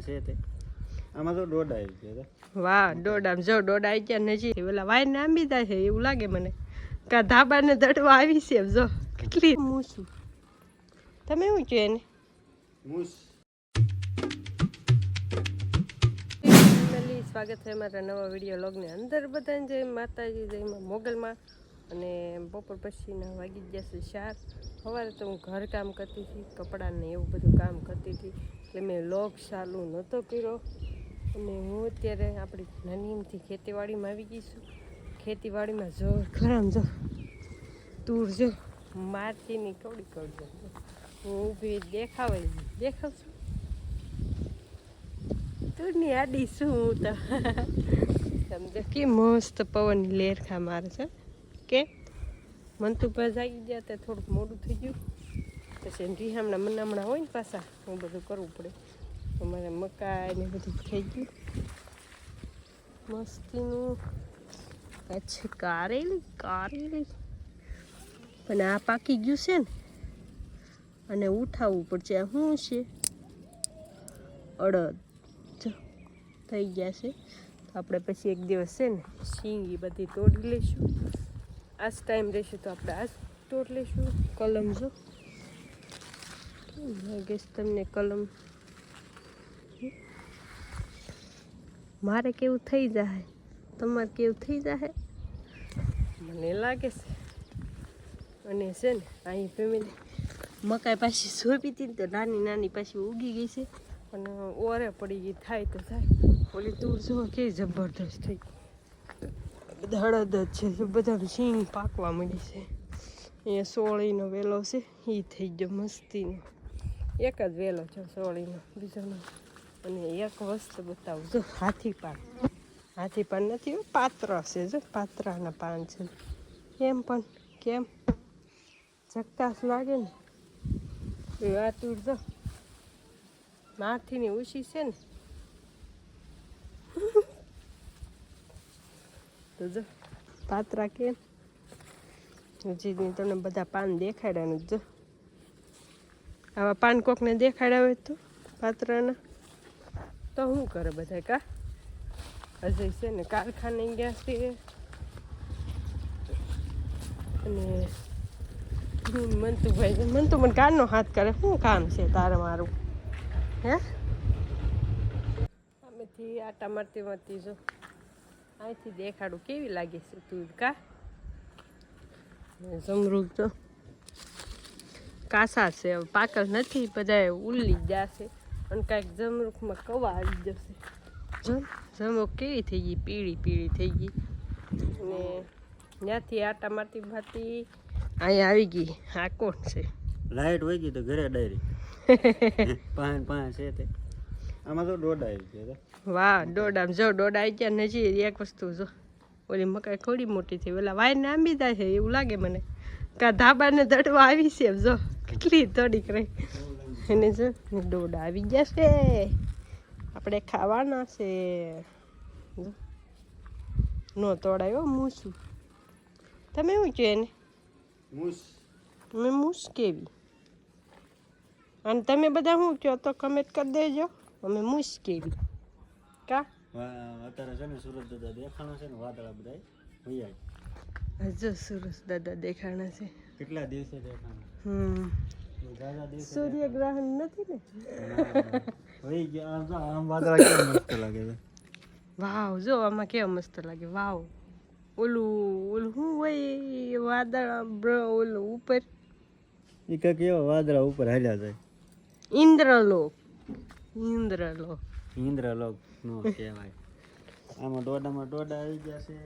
છે તે. આમાં તો દોઢ આવી ગયા. વાહ દોડામ. જો દોડા આવી ગયા નજીક ઓલા વાય ને આંબી જાય છે એવું લાગે મને. કા ધાબાને દડવા આવી છે જો. કેટલી મૂસું. તમે શું કહો એને? મૂસ. સ્વાગત છે મારા નવા વીડિયો લોગની અંદર બધાને. જય માતાજી જયમાં મોગલમાં. અને બપોર પછીના વાગી ગયા છે ચાર. સવારે તો હું ઘર કામ કરતી હતી કપડાને એવું બધું કામ કરતી હતી. એટલે મેં લોક ચાલુ નહોતો કર્યો. અને હું અત્યારે આપણી નાનીમથી ખેતીવાડીમાં આવી ગઈ છું. ખેતીવાડીમાં જો ખરામ જો તૂર જો મારતીની કવડી કવડી હું ઊભી દેખાવે દેખાવ છું તૂરની આડી શું હું તો? સમજો. કે મસ્ત પવન લેરખા મારે છે. કે? મંતુભા જાગી ગયા તે થોડુંક મોડું થઈ ગયું. પછી રીહામણા મનામણા હોય ને પાછા, હું બધું કરવું પડે. અમારે મકાઈ ને બધું થઈ ગયું. મસ્તીનું. પછી કારેલી કારેલી. પણ આ પાકી ગયું છે ને, અને ઉઠાવવું પડશે. શું છે? અડદ. થઈ ગયા છે. તો આપણે પછી એક દિવસ છે ને, શીંગી બધી તોડી લઈશું. આજ ટાઈમ રહેશે તો આપણે આજ તોડી લઈશું. કલમ જો. છે તમને કલમ. મારે કેવું થઈ જાય? તમારે કેવું થઈ જાય? મને લાગે છે. અને છે ને અહીં ફેમિલી મકાઈ પાછી સોંપી હતી ને તો નાની નાની પાછી ઉગી ગઈ છે. અને ઓરે પડી ગઈ, થાય તો થાય. ઓલી તુર જુઓ કે જબરદસ્ત થઈ હળદ જ છે બધા સિંગ પાકવા મળી છે. અહીંયા સોળીનો વેલો છે એ થઈ ગયો મસ્તીનો. એક જ વેલો છે સોળીનો બીજાનો અને એક વસ્તુ બતાવું જો હાથી પાન હાથી પાન નથી પાત્ર છે જો પાત્રાના પાન છે એમ પણ કેમ ચક્કાસ લાગે ને એ વાતુર તુર જો માથીની ઉછી છે ને તો જો પાત્રા કેમ હજી તમને બધા પાન દેખાડ્યા ને જો આવા પાન કોકને દેખાડ્યા હોય તો, પાત્રના. તો શું કરે બધા કા? અજય છે ને કારખાને ગયા છે. અને મંતુભાઈ મન મંતુ મને કાનનો હાથ કરે. શું કામ છે તારે મારું? હે? અમેથી આટા મારતી મારતી જો. અહીંથી દેખાડું કેવી લાગે છે તું કા? જમરૂખ જો. કાસા છે. પાકલ નથી બધા ઉલ્લી જશે અને કાંઈક જમરૂખમાં કવા આવી જશે જો જમરૂખ કેવી થઈ ગઈ? પીળી પીળી થઈ ગઈ. અને ત્યાંથી આટા માટી ભાતી અહીંયા આવી ગઈ. આ કોણ છે? લાઈટ વહી ગઈ તો ઘરે ડાયરી. પાંચ પાંચ છે તે. આમાં તો દોઢ આવી ગયા. વાહ દોડામ જો દોડા આવી ગયા નજી એક વસ્તુ જો. ઓલી મકાઈ થોડી મોટી થઈ. ઓલા વાયર ને આંબી જાય છે એવું લાગે મને. કા ધાબાને દડવા આવી છે જો. કેટલી થોડીક રહી એને જો દોડા આવી ગયા છે. આપણે ખાવાના છે. નો તોડાયો મૂસું. તમે શું છે એને? તમે મૂસ કેવી? અને તમે બધા શું કહો તો કમેન્ટ કરી દેજો. અમે મૂસ કેવી? કા? અત્યારે છે ને સુરત દાદા દેખાણા છે ને વાદળા બધા હજુ સુરત દાદા દેખાણા છે. કેટલા દિવસે દેખાણા? દિવસે સૂર્યગ્રહણ નથી ને? વહી ગયા આમ વાદળા મસ્ત લાગે છે. વાવ જો આમાં કેવા મસ્ત લાગે વાવ. ઓલું ઓલું શું હોય વાદળ બ્ર ઓલું ઉપર? એ કાંઈક એવા વાદળા ઉપર હાલ્યા જાય ઇન્દ્રલોક. ઇન્દ્રલોક. ઇન્દ્રલોક નો કહેવાય. આમાં દોડામાં દોડા આવી ગયા છે?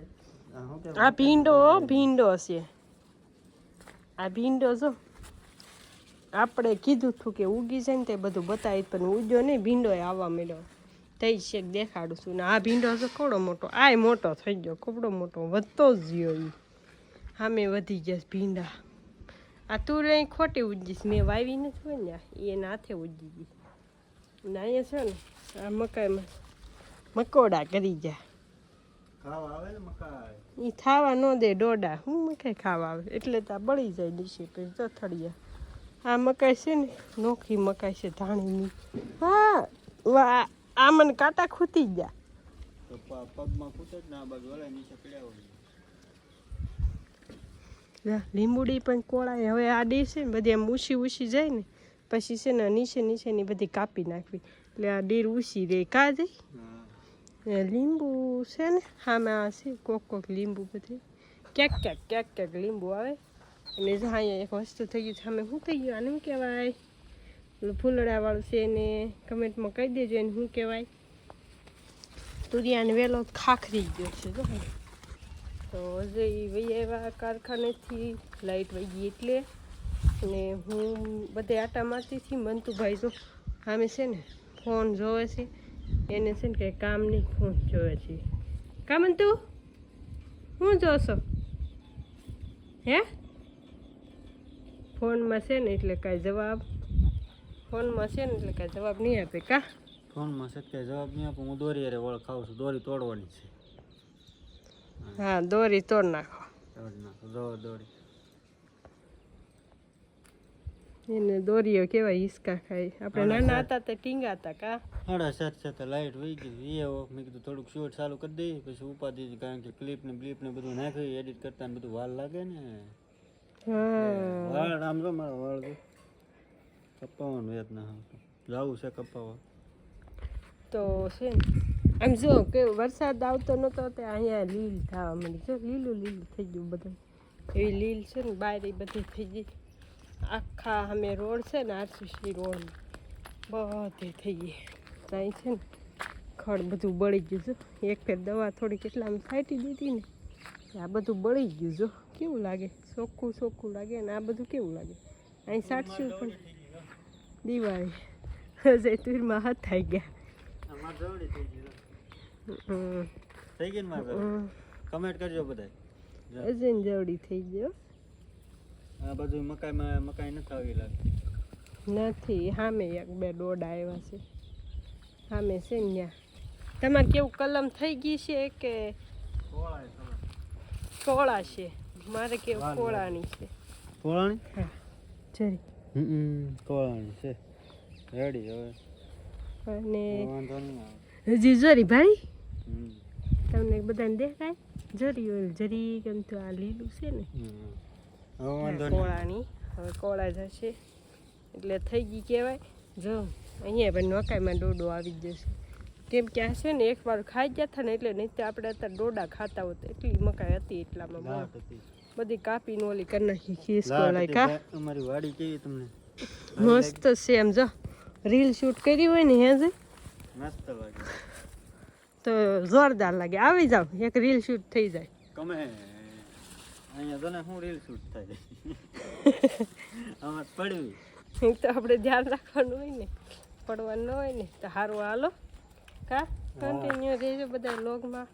આ ભીંડો ભીંડો છે આ ભીંડો જો. આપણે કીધું હતું કે ઉગી છે ને તે બધું બતાવી પણ ઉગ્યો નહીં ભીંડો આવવા મળ્યો થઈ શેક દેખાડું છું. ને આ ભીંડો છે કોડો મોટો આય મોટો થઈ ગયો કપડો મોટો વધતો જ ગયો એ સામે વધી ગયા ભીંડા. આ તું અહીં ખોટી ઉજીશ મેં વાવી નથી હોય ને એના હાથે ઉજી ગઈ. ને અહીંયા છે ને આ મકાઈમાં મકોડા કરી ગયા. એ ખાવા ન દે ડોડા. હું મકાઈ ખાવા આવે? એટલે તો બળી જાય ડીશે પછી તો થળિયા આ મકાઈ છે ને નોખી મકાઈ છે ધાણીની. હા. વાહ આ મને કાંટા ગયા. પગમાં ખૂટે જ ને બાજુ વળે નીચે પડ્યા હોય. લીંબુડી પણ કોળાય. હવે આ ડી છે ને બધી આમ ઉછી ઉછી જાય ને પછી છે ને નીચે નીચેની બધી કાપી નાખવી. એટલે આ ડીર ઉછી રે. કા જાય લીંબુ છે ને આમાં આ છે કોક કોક લીંબુ બધી. ક્યાંક ક્યાંક ક્યાંક ક્યાંક લીંબુ આવે. અને જો અહીંયા એક વસ્તુ થઈ ગયું છે. અમે શું થઈ ગયું? આને શું કહેવાય? પેલું ફૂલડાવાળું છે એને કમેન્ટમાં કહી દેજો એને શું કહેવાય? તુરિયાને વેલો ખાખરી ગયો છે, જો તો હજુ વૈયા આવ્યા કારખાનેથી લાઇટ વહી ગઈ એટલે. અને હું બધે આટા મારતી હતી, મંતુભાઈ જો સામે છે ને, ફોન જોવે છે. એને છે ને કંઈ કામ નહીં, ફોન જોવે છે. કા મંતુ? શું જોશો? હે? ફોનમાં છે ને એટલે કાંઈ જવાબ ફોનમાં છે ને એટલે કાંઈ જવાબ નહીં આપે કા? ફોનમાં છે કાંઈ જવાબ નહીં આપે. હું દોરી અરે વળ ખાઉં છું. દોરી તોડવાની છે. હા દોરી તોડ નાખો. તોડ નાખો. જો દોરી. એને દોરીઓ કેવાય હિસકા ખાય. આપણે નાના હતા તે ટીંગાતા કા? સાડા સાત સાથે લાઈટ વહી ગઈ. એ મેં કીધું થોડુંક શોર્ટ ચાલુ કરી દઈએ. પછી ઉપાધી કારણ કે ક્લિપ ને બ્લિપ ને બધું નાખ્યું. એડિટ કરતા ને બધું વાર લાગે ને. વાળ આમ જો મારા વાળ જો કપાવાનું યાદ ના જવું છે કપાવા. તો છે આમ જો કે વરસાદ આવતો નતો તે અહીંયા લીલ થવા માંડી. જો લીલું લીલું થઈ ગયું બધું. એવી લીલ છે ને બહાર એ બધી થઈ ગઈ. આખા અમે રોડ છે ને આરસીસી રોડ. બધી થઈ ગઈ. ત્યાં છે ને ખડ બધું બળી ગયું છે. એક ફેર દવા થોડી કેટલામાં ફાટી દીધી ને આ બધું બળી ગયું જો કેવું લાગે? ચોખ્ખું ચોખ્ખું લાગે ને આ બધું કેવું લાગે? અહીં સાટશું પણ દિવાળી. જયતુરમાં હાથ થઈ ગયા થઈ ગઈ. ને. કમેન્ટ કરજો બધા અજન જવડી થઈ ગયો. આ બાજુ મકાઈમાં મકાઈ નથી આવી લાગતી. નથી સામે એક બે દોડા આવ્યા છે. સામે છે ને ત્યાં. તમારે કેવું કલમ થઈ ગઈ છે કે કોળા છે? મારે વાલ. કોળાની છે. કોળાણી જરી હમ કોળાણી છે. રેડી હવે. અને વાંધો હજી જરી ભાઈ? તમને બધાને દેખાય? જરી ઓલ જરી કેમ તો આ લીલું છે ને. હમ. હવે વાંધો હા, નહીં. કોળાની. હવે કોળા જશે. એટલે થઈ ગઈ કહેવાય. જો અહીંયા પણ નોકાઈમાં ડોડો આવી જ જશે. કેમ કે આ છે ને એકવાર ખાઈ ગયા હતા ને એટલે નહીં તો આપણે અત્યારે ડોડા ખાતા હોત. એટલી મકાઈ હતી એટલામાં. બધી કાપીને ઓલી કરી નાખી ખીસ કા? અમારી વાડી કેવી તમને? મસ્ત છે એમ જો. રીલ શૂટ કરી હોય ને હે જે? મસ્ત લાગે તો જોરદાર લાગે. આવી જાવ એક રીલ શૂટ થઈ જાય. કમે અહીંયા તો ને હું રીલ શૂટ થાય. આમાં પડવી. તો આપણે ધ્યાન રાખવાનું હોય ને પડવાનું ન હોય ને તો સારું હાલો. કા? કન્ટિન્યુ રહેજો બધા લોગમાં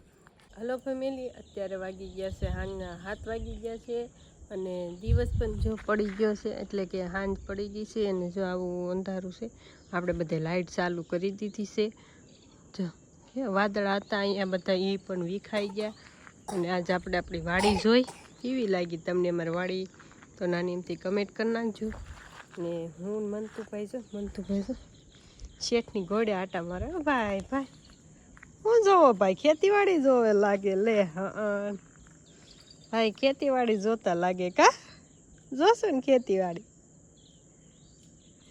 હલો ફેમિલી, અત્યારે વાગી ગયા છે હાંજના હાથ વાગી ગયા છે અને દિવસ પણ જો પડી ગયો છે એટલે કે હાંજ પડી ગઈ છે અને જો આવું અંધારું છે, આપણે બધે લાઇટ ચાલુ કરી દીધી છે. જો વાદળા હતા, અહીંયા બધા એ પણ વિખાઈ ગયા અને આજ આપણે આપણી વાડી જોઈ. કેવી લાગી તમને અમારી વાડી? તો નાની એમથી કમેન્ટ કરી નાખજો. ને હું ને મંતુભાઈ છો મંતુભાઈ છો. શેઠની ઘોડે આટા મારે, ભાઈ ભાઈ. જોવો ભાઈ, ખેતીવાડી જોવે લાગે. લે ભાઈ, ખેતીવાડી જોતા લાગે કા? જોશું ને ખેતીવાડી.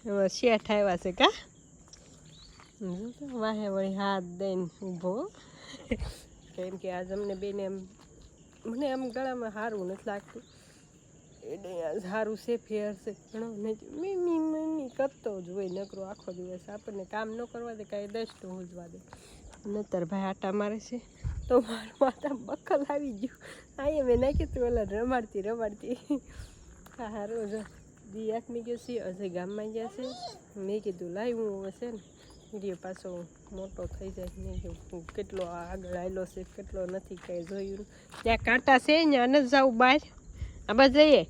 એમાં શેઠ આવ્યા છે કા? વાહે વળી હાથ દઈને ઊભો. કેમ કે આજ અમને બેને એમ, મને આમ ગળામાં સારું નથી લાગતું. એટલે સારું છે, ફેર છે. ઘણો મીમી કરતો જ હોય નકરો આખો દિવસ. આપણને કામ ન કરવા દે, કાંઈ દસ્ટ હોજવા દે. નતર ભાઈ આટા મારે છે. તો મારું માતા બકલ આવી ગયું. અહીંયા મેં નાખ્યું તું ઓલા રમાડતી રમાડતી. હા સારું જો. દી આઠમી ગયો છે અજય ગામમાં ગયા છે. મેં કીધું લાવી હું હશે ને વીડિયો પાછો મોટો થઈ જાય. મેં કીધું કેટલો આગળ આવેલો છે, કેટલો નથી કંઈ જોયું. ત્યાં કાંટા છે ત્યાં ન જાવ બહાર. આ જઈએ.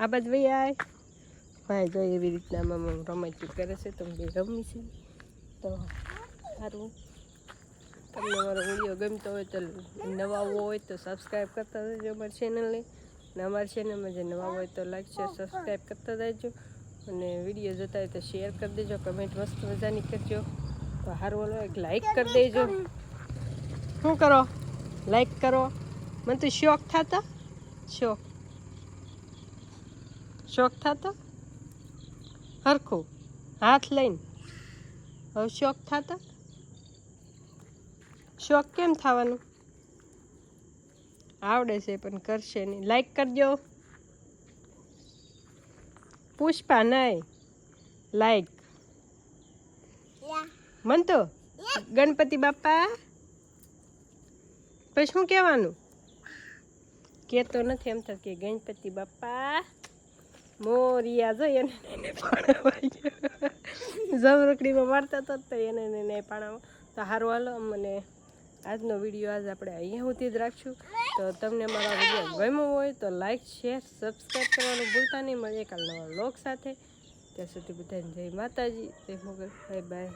આ બાજુ ભાઈ આય. ભાઈ જો એવી રીતના આમાં રમાચી કરે છે તો બે રમી છે. તો સારું. તમને મારો વીડિયો ગમતો હોય તો નવા હોય તો સબસ્ક્રાઈબ કરતા જજો અમારી ચેનલને ને અમારી ચેનલમાં જે નવા હોય તો લાઈક શેર સબસ્ક્રાઈબ કરતા જજો અને વીડિયો જોતા હોય તો શેર કરી દેજો કમેન્ટ મસ્ત મજાની કરજો. તો હારું ઓલો એક લાઈક કરી દેજો. શું કરો? લાઈક કરો. મને તો શોખ થતા. શોખ. શોખ થતો? હરખું. હાથ લઈને. હવે શોખ થતા? શોખ કેમ થવાનું? આવડે છે પણ કરશે નહીં. લાઈક કરજો. પુષ્પા નહીં. લાઈક મન તો ગણપતિ બાપા? પછી શું કહેવાનું? કહેતો નથી એમ તો કે ગણપતિ બાપા. મોરિયા જો એને જમરકડીમાં મારતા હતા તો એને એને પાણામાં તો સારું હાલો મને આજનો વીડિયો આજ આપણે અહીંયા સુધી જ રાખશું. તો તમને મારા વીડિયો ગમ્યો હોય તો લાઇક શેર, સબસ્ક્રાઈબ કરવાનું ભૂલતા નહીં. મળીએ કાલ નવા લોક સાથે. ત્યાં સુધી બધાને જય માતાજી, જય મોગલ, બાય બાય.